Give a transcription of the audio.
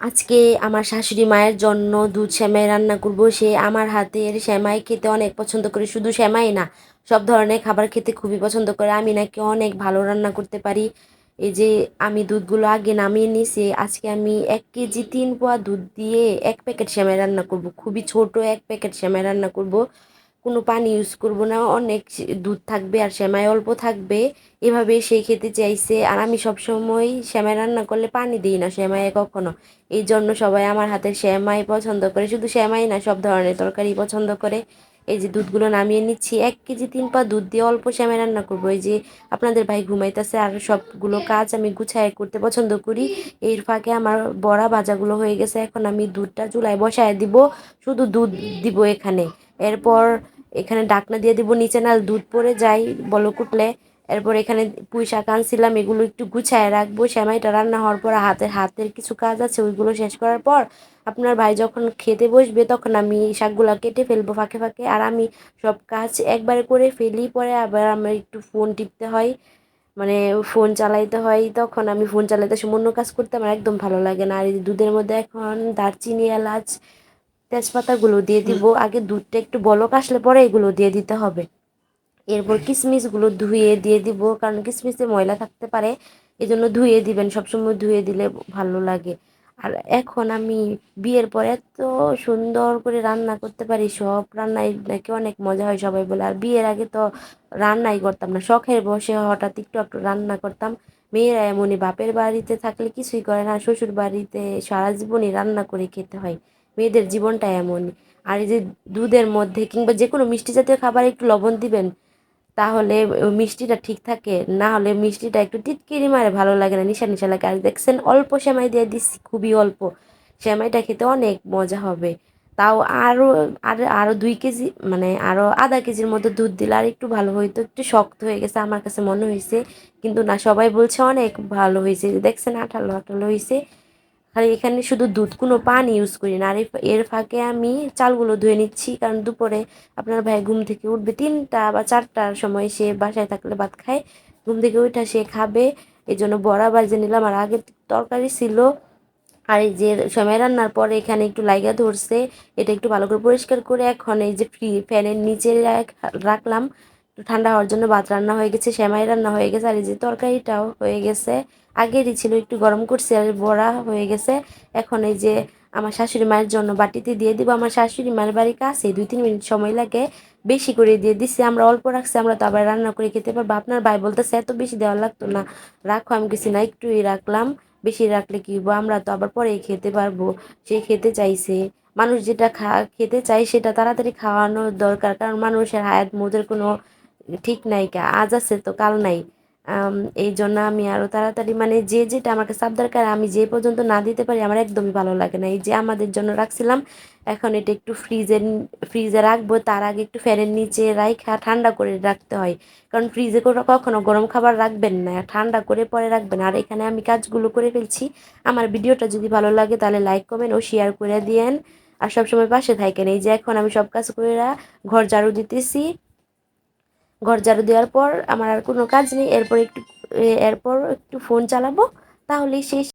আজকে আমার শাশুড়ি মায়ের জন্য দুধ সেমাই রান্না করব। সে আমার হাতের সেমাই খেতে অনেক পছন্দ করে, শুধু সেমাই না, সব ধরনের খাবার খেতে খুবই পছন্দ করে। আমি নাকি অনেক ভালো রান্না করতে পারি। এই যে আমি দুধগুলো আগে নামিয়ে নিছি আজকে আমি এক কেজি তিন পোয়া দুধ দিয়ে এক প্যাকেট সেমাই রান্না করব। খুবই ছোট এক প্যাকেট সেমাই রান্না করব। কোনো পানি ইউজ করব না, অনেক দুধ থাকবে আর সেমাই অল্প থাকবে। এভাবে সে খেতে চাইছে আর আমি সবসময় সেমাই রান্না করলে পানি দিই না সেমাইয়ে কখনো। এই জন্য সবাই আমার হাতের সেমাই পছন্দ করে, শুধু সেমাই না, সব ধরনের তরকারি পছন্দ করে। এই যে দুধগুলো নামিয়ে নিচ্ছি, এক কেজি তিন পা দুধ দিয়ে অল্প সেমাই রান্না করব। এই যে আপনাদের ভাই ঘুমাইতেছে আর সবগুলো কাজ আমি গুছায় করতে পছন্দ করি। এর ফাঁকে আমার বড়া ভাজাগুলো হয়ে গেছে, এখন আমি দুধটা চুলায় বসায় দিব, শুধু দুধ দিব এখানে। এরপর এখানে ডাকনা দিয়ে দিব, নিচে না দুধ পড়ে যাই বলো কুটলে এরপর এখানে পুঁই শাক আনছিলাম, এগুলো একটু গুছায় রাখব। সেমাইটা রান্না হওয়ার পর হাতের হাতের কিছু কাজ আছে, ওইগুলো শেষ করার পর আপনার ভাই যখন খেতে বসবে তখন আমি শাকগুলো কেটে ফেলব ফাঁকে ফাঁকে। আর আমি সব কাজ একবারে করে ফেলি, পরে আবার আমার একটু ফোন টিপতে হয় মানে ফোন চালাইতে হয়। তখন আমি ফোন চালাইতে সময় অন্য কাজ করতে আমার একদম ভালো লাগে না। আর দুধের মধ্যে এখন দারচিনি, এলাচ তেজপাতাগুলো দিয়ে দিব। আগে দুধটা একটু বলক আসলে পরে এগুলো দিয়ে দিতে হবে। এরপর কিশমিশগুলো ধুয়ে দিয়ে দিব কারণ কিশমিশে ময়লা থাকতে পারে এই জন্য ধুয়ে দিবেন সবসময় ধুয়ে দিলে ভালো লাগে। আর এখন আমি বিয়ের পর এত সুন্দর করে রান্না করতে পারি সব রান্নাই নাকি অনেক মজা হয় সবাই বলে। আর বিয়ের আগে তো রান্নাই করতাম না শখের বসে হঠাৎ একটু একটু রান্না করতাম। মেয়েরা এমনই বাপের বাড়িতে থাকলে কিছুই করে না শ্বশুর বাড়িতে সারা জীবনই রান্না করে খেতে হয়। মেয়েদের জীবনটা এমনই আর এই যে দুধের মধ্যে কিংবা যে কোনো মিষ্টি জাতীয় খাবার একটু লবণ দিবেন, তাহলে মিষ্টিটা ঠিক থাকে। না হলে মিষ্টিটা একটু টিটকিরি মারে, ভালো লাগে না, নিশা নিশা লাগে। আর দেখছেন, অল্প সেমাই দিয়ে দিচ্ছি, খুবই অল্প। সেমাইটা খেতে অনেক মজা হবে। তাও আরও আর আরও দুই কেজি মানে আরও আধা কেজির মতো দুধ দিলে আর একটু ভালো হইতো। একটু শক্ত হয়ে গেছে আমার কাছে মনে হয়েছে কিন্তু না, সবাই বলছে অনেক ভালো হয়েছে দেখছেন, আঠালো আঠালো হয়েছে আর এখানে শুধু দুধ কোনো পানি ইউজ করি না। আর এর ফাঁকে আমি চালগুলো ধুয়ে নিচ্ছি, কারণ দুপুরে আপনার ভাই ঘুম থেকে উঠবে তিনটা বা চারটার সময় সে বাসায় থাকলে ভাত খায়। ঘুম থেকে উঠা সে খাবে এই জন্য বড়া বাজে নিলাম। আর আগে তরকারি ছিল, আর এই যে সময় রান্নার পরে এখানে একটু লাইগা ধরছে, এটা একটু ভালো করে পরিষ্কার করে এখন এই যে ফ্রি ফ্যানের নিচে রাখলাম। ঠান্ডা হওয়ার জন্য ভাত রান্না হয়ে গেছে, সেমাই রান্না হয়ে গেছে, আর এই যে তরকারিটাও হয়ে গেছে। আগেরই ছিল, একটু গরম করছি আর বড়া হয়ে গেছে। এখন এই যে আমার শাশুড়ি মায়ের জন্য বাটিতে দিয়ে দিব। আমার শাশুড়ি মায়ের বাড়ি কাছে দুই তিন মিনিট সময় লাগে, বেশি করে দিয়ে দিচ্ছি আমরা অল্প রাখছি, আমরা তো আবার রান্না করে খেতে পারব। আপনার ভাই বলতেছে, এত বেশি দেওয়া লাগতো না, রাখো, আমি কিছু না, একটুই রাখলাম। বেশি রাখলে কি হব আমরা তো আবার পরেই খেতে পারব। সে খেতে চাইছে। মানুষ যেটা খা, খেতে চায়, সেটা তাড়াতাড়ি খাওয়ানোর দরকার। কারণ মানুষের হায়াত, মোদের কোনো ঠিক নাই কা, আজ আছে তো কাল নাই। এই জন্য আমি আরও তাড়াতাড়ি মানে যে যেটা আমাকে সাব দরকার, আমি যে পর্যন্ত না দিতে পারি, আমার একদমই ভালো লাগে না। এই যে আমাদের জন্য রাখছিলাম, এখন এটা একটু ফ্রিজে ফ্রিজে রাখব, তার আগে একটু ফ্যানের নিচে রাইখা, ঠান্ডা করে রাখতে হয়। কারণ ফ্রিজে করে কখনো গরম খাবার রাখবেন না, ঠান্ডা করে পরে রাখবেন। আর এখানে আমি কাজগুলো করে ফেলছি। আমার ভিডিওটা যদি ভালো লাগে, তাহলে লাইক কমেন্ট ও শেয়ার করে দিয়েন। আর সবসময় পাশে থাকেন। এই যে এখন আমি সব কাজ করে ঘর ঝাড়ু দিতেছি। ঘর ঝাড়ু দেওয়ার পর আমার আর কোনো কাজ নেই। এরপর একটু এরপর একটু ফোন চালাবো। তাহলেই শেষ।